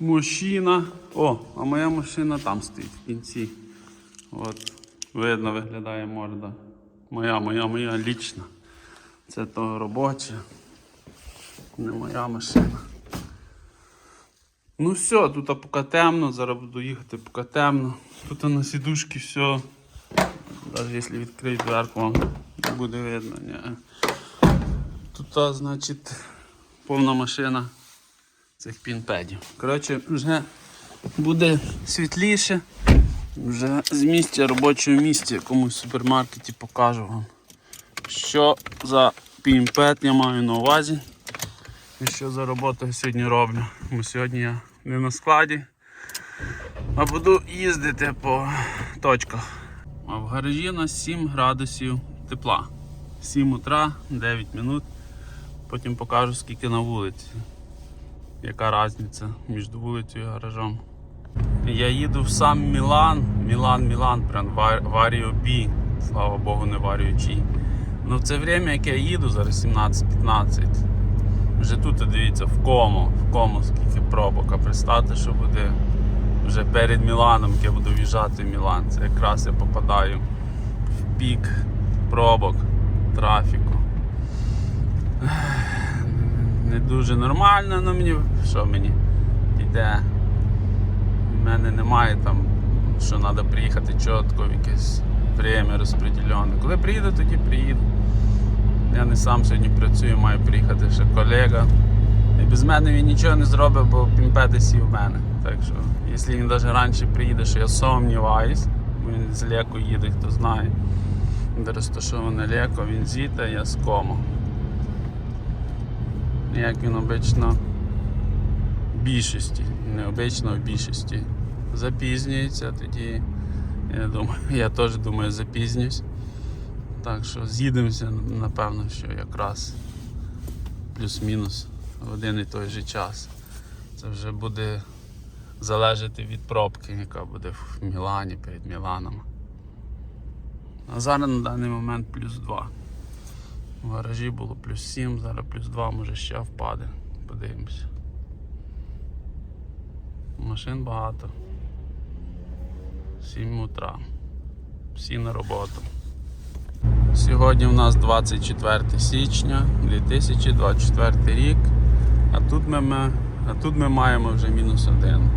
Машина. О, а моя машина там стоїть в кінці. От, видно, виглядає морда. Моя, моя, моя лічна. Це то робоча. Не моя машина. Ну все, тут поки темно, зараз буду їхати поки темно. Тут на сідушці все. Навіть якщо відкрию дверку, вам не буде видно. Ні. Тут, значить, повна машина цих пінпедів. Коротше, вже буде світліше. Вже з місця робочого місця якомусь супермаркеті покажу вам, що за пінпед я маю на увазі. І що за роботу я сьогодні роблю. Бо сьогодні я не на складі, а буду їздити по точках. А в гаражі у нас 7 градусів тепла. 7 утра, 9 минут. Потім покажу скільки на вулиці. Яка різниця між вулицею і гаражом. Я їду в сам Мілан. Мілан, Мілан, прям Ва- Варіо Бі. Слава Богу, не Варіо Чі. Ну це время, як я їду, зараз 17-15. Вже тут дивіться, в кому, в кому скільки пробок. А представте, що буде вже перед Міланом, як я буду в'їжджати в Мілан. Це якраз я попадаю в пік пробок, трафіку. Не дуже нормально, але мені що мені йде. У мене немає там, що треба приїхати чітко в якесь время розподілене. Коли приїду, тоді приїду. Я не сам сьогодні працюю, маю приїхати ще колега. І без мене він нічого не зробить, бо пімпеди сів в мене. Так що, якщо він навіть раніше приїде, що я сумніваюсь, бо він з Леко їде, хто знає, де розташоване Леко, він зіта, я з кому. Як він обично в більшості, не обично, в більшості запізнюється, тоді я думаю, я теж думаю, запізнюсь. Так що з'їдемося, напевно, що якраз плюс-мінус в один і той же час. Це вже буде залежати від пробки, яка буде в Мілані перед Міланом. А зараз на даний момент плюс 2. В гаражі було плюс 7, зараз плюс 2, може ще впаде. Подивимося. Машин багато. 7 утра. Всі на роботу. Сьогодні у нас 24 січня 2024 рік, а тут ми, ми, а тут ми маємо вже мінус один.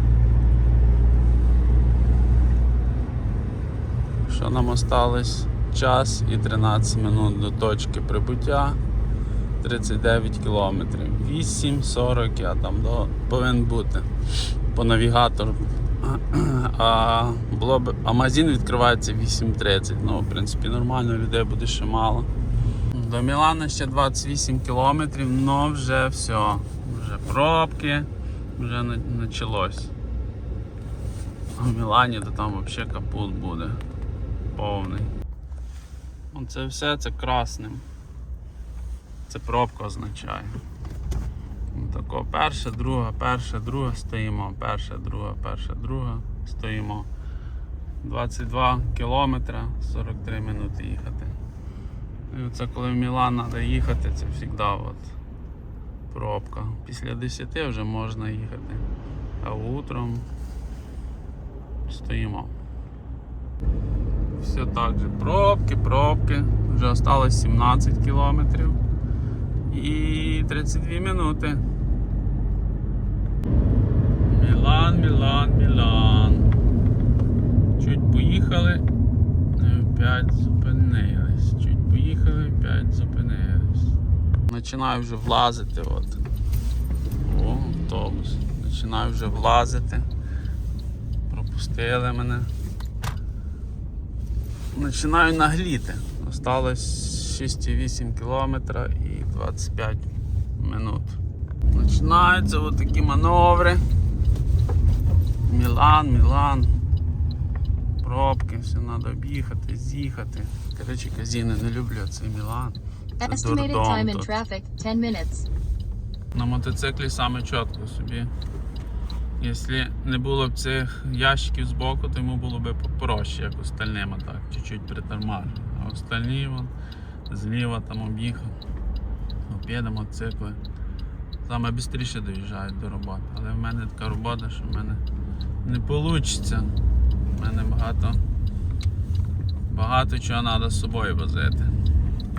Що нам осталось? Час і 13 минут до точки прибуття 39 кілометрів. 8.40 я там до, повинен бути по навігатору. А, було б, а магазин відкривається 8.30. Ну, в принципі, нормально, людей буде ще мало. До Мілана ще 28 кілометрів, але вже все. Вже пробки, вже почалось. А в Мілані то там взагалі капут буде. Повний. Оце все це красним. Це пробка означає. Тако, перша, друга, перша, друга стоїмо, перша, друга, перша, друга стоїмо. 22 кілометри, 43 минути їхати. І оце коли в Мілан треба їхати, це завжди от пробка. Після 10 вже можна їхати. А утром стоїмо. Все так же. Пробки, пробки. Вже осталось 17 кілометрів і 32 минути. Мілан, Мілан, Мілан. Чуть поїхали, опять зупинились. Чуть поїхали, опять зупинились. Починаю вже влазити. От. О, автобус. Починаю вже влазити. Пропустили мене. Починаю нагліти. Осталось 6,8 кілометра і 25 минут. Починаються от такі маневри. Мілан, Мілан. Пробки, все треба об'їхати, з'їхати. Коротше, казіни не люблю цей Мілан. Це Estimated дурдом time in тут. traffic 10 minutes. На мотоциклі саме чітко собі. Якщо не було б цих ящиків збоку, то йому було б проще, як остальним, так, чуть-чуть притормажив. А остальні вон, зліва там об'їхав. Мопеди, мотоцикли. саме швидше доїжджають до роботи. Але в мене така робота, що в мене не вийде. У мене багато, багато чого треба з собою возити.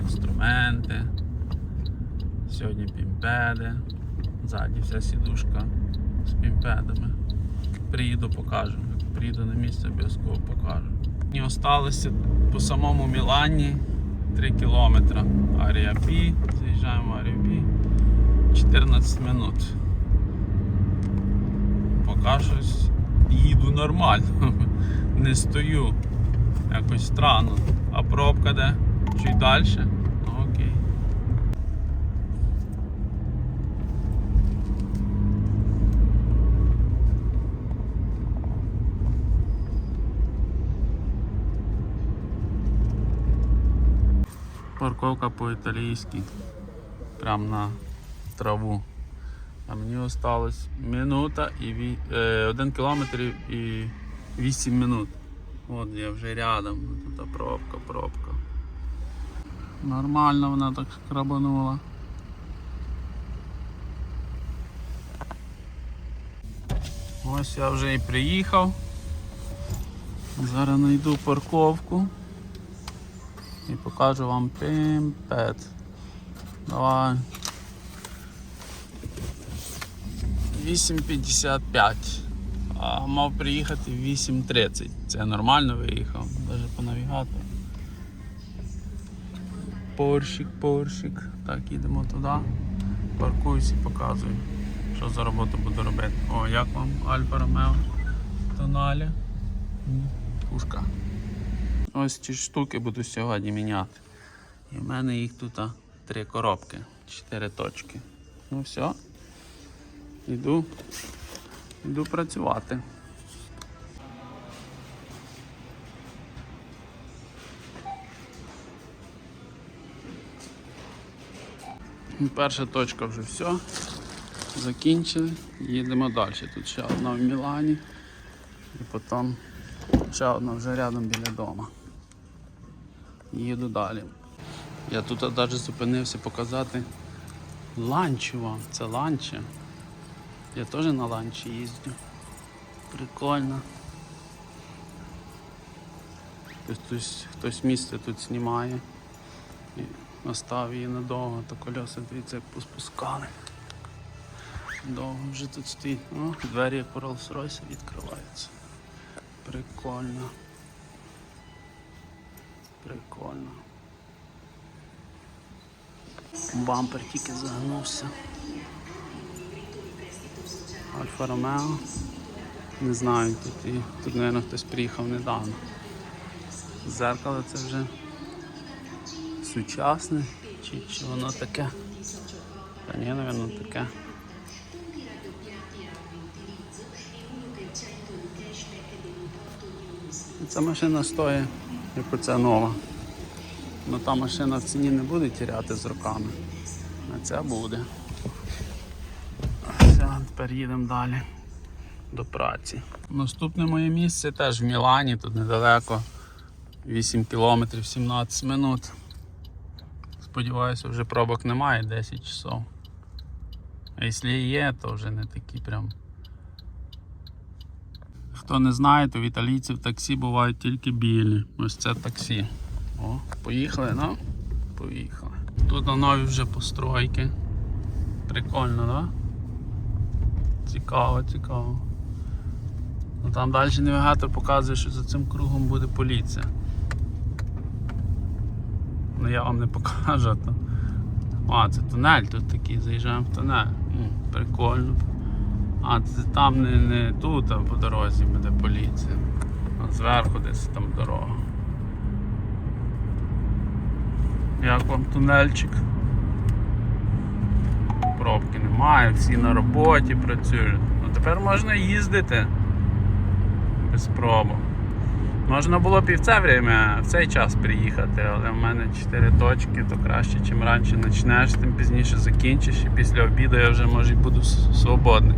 Інструменти. Сьогодні пімпеди. Ззаді вся сідушка з пімпедами. Приїду, покажу. Приїду на місце, обов'язково покажу. Мені осталося по самому Мілані 3 кілометри. Арія Бі. Заїжджаємо в Арію Бі. 14 минут. Поки щось їду нормально. Не стою. Якось странно. А пробка де? Чуть далі? Ну окей. Парковка по-італійськи. Прям на траву. А мені осталось минута і ві... е, один кілометр і 8 минут. От я вже рядом. Тут пробка, пробка. Нормально вона так крабанула. Ось я вже і приїхав. Зараз знайду парковку і покажу вам пімпет. Давай. 8.55. А мав приїхати 8.30. Це нормально виїхав, навіть по навігатору. Порщик, порщик. Так, їдемо туди. Паркуюсь і показую, що за роботу буду робити. О, як вам Альфа Ромео тоналі? Пушка. Ось ці штуки буду сьогодні міняти. І в мене їх тут три коробки, чотири точки. Ну все. Йду, йду працювати. Перша точка вже все. Закінчили. Їдемо далі. Тут ще одна в Мілані. І потім ще одна вже рядом біля дома. Їду далі. Я тут навіть зупинився показати ланчу вам. Це ланча. Я теж на ланчі їздю. Прикольно. Хтось, хтось, місце тут знімає. І настав її надовго, то колеса дивіться, як поспускали. Довго вже тут стоїть. О, двері як Rolls-Royce відкриваються. Прикольно. Прикольно. Бампер тільки загнувся. Альфа Ромео. Не знаю, тут, і, тут, мабуть, хтось приїхав недавно. Зеркало це вже сучасне, чи, чи воно таке? Та ні, мабуть, таке. Ця машина стоїть, як оця нова. Ну та машина в ціні не буде тіряти з роками. А ця буде. Все, тепер їдемо далі до праці. Наступне моє місце теж в Мілані, тут недалеко. 8 кілометрів 17 минут. Сподіваюся, вже пробок немає 10 часов. А якщо є, то вже не такі прям. Хто не знає, то в італійців таксі бувають тільки білі. Ось це таксі. О, поїхали, ну? Поїхали. Тут нові вже постройки. Прикольно. Да? Цікаво, цікаво. Ну, там далі навігатор показує, що за цим кругом буде поліція. Ну я вам не покажу. То... А, це тунель тут такий, заїжджаємо в тунель. М, прикольно. А, це там не, не тут, а по дорозі буде поліція. А зверху десь там дорога. Як вам тунельчик? Пробки немає, всі на роботі працюють. Ну тепер можна їздити без пробок. Можна було б і в це время, в цей час приїхати, але в мене 4 точки, то краще, чим раніше почнеш, тим пізніше закінчиш і після обіду я вже може буду свободний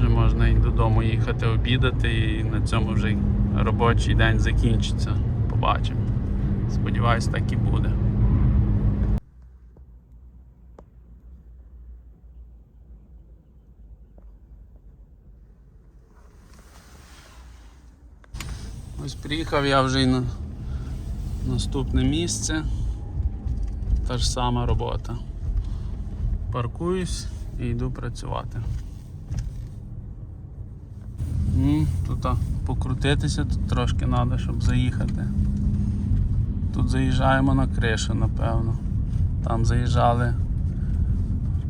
вже можна і додому їхати обідати і на цьому вже робочий день закінчиться. Побачимо. Сподіваюсь, так і буде. Ось приїхав я вже і на наступне місце. Та ж сама робота. Паркуюсь і йду працювати. М, Тут покрутитися тут трошки треба, щоб заїхати. Тут заїжджаємо на кришу, напевно. Там заїжджали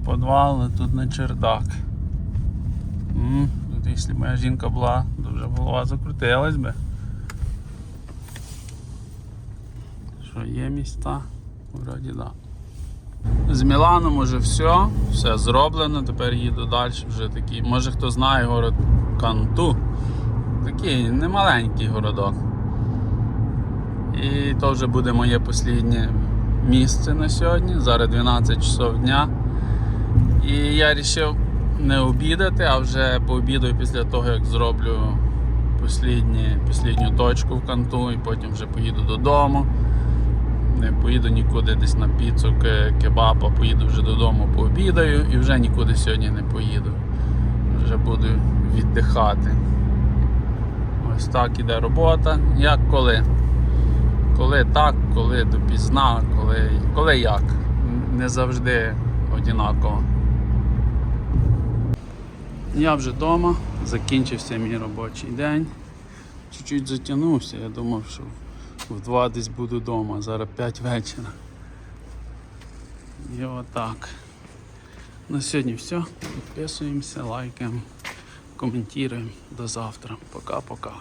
в підвал, а тут на чердак. М, Тут, якщо моя жінка була, то вже голова закрутилась би. Що є міста? Вроді да. З Міланом уже все, все зроблено, тепер їду далі. Вже такий, може хто знає город Канту. Такий немаленький городок. І то вже буде моє останнє місце на сьогодні. Зараз 12 часов дня. І я вирішив не обідати, а вже пообідаю після того, як зроблю послідню точку в канту і потім вже поїду додому. Не поїду нікуди десь на піцу, ке- кебаб, а поїду вже додому, пообідаю і вже нікуди сьогодні не поїду. Вже буду віддихати. Ось так іде робота. Як коли? Коли так, коли допізна, коли, коли як. Не завжди однаково. Я вже вдома, закінчився мій робочий день. Чуть-чуть затягнувся, я думав, що в 2 десь буду вдома, зараз 5 вечора. І отак. На сьогодні все. Підписуємося, лайкаємо, коментуємо. До завтра. Пока-пока.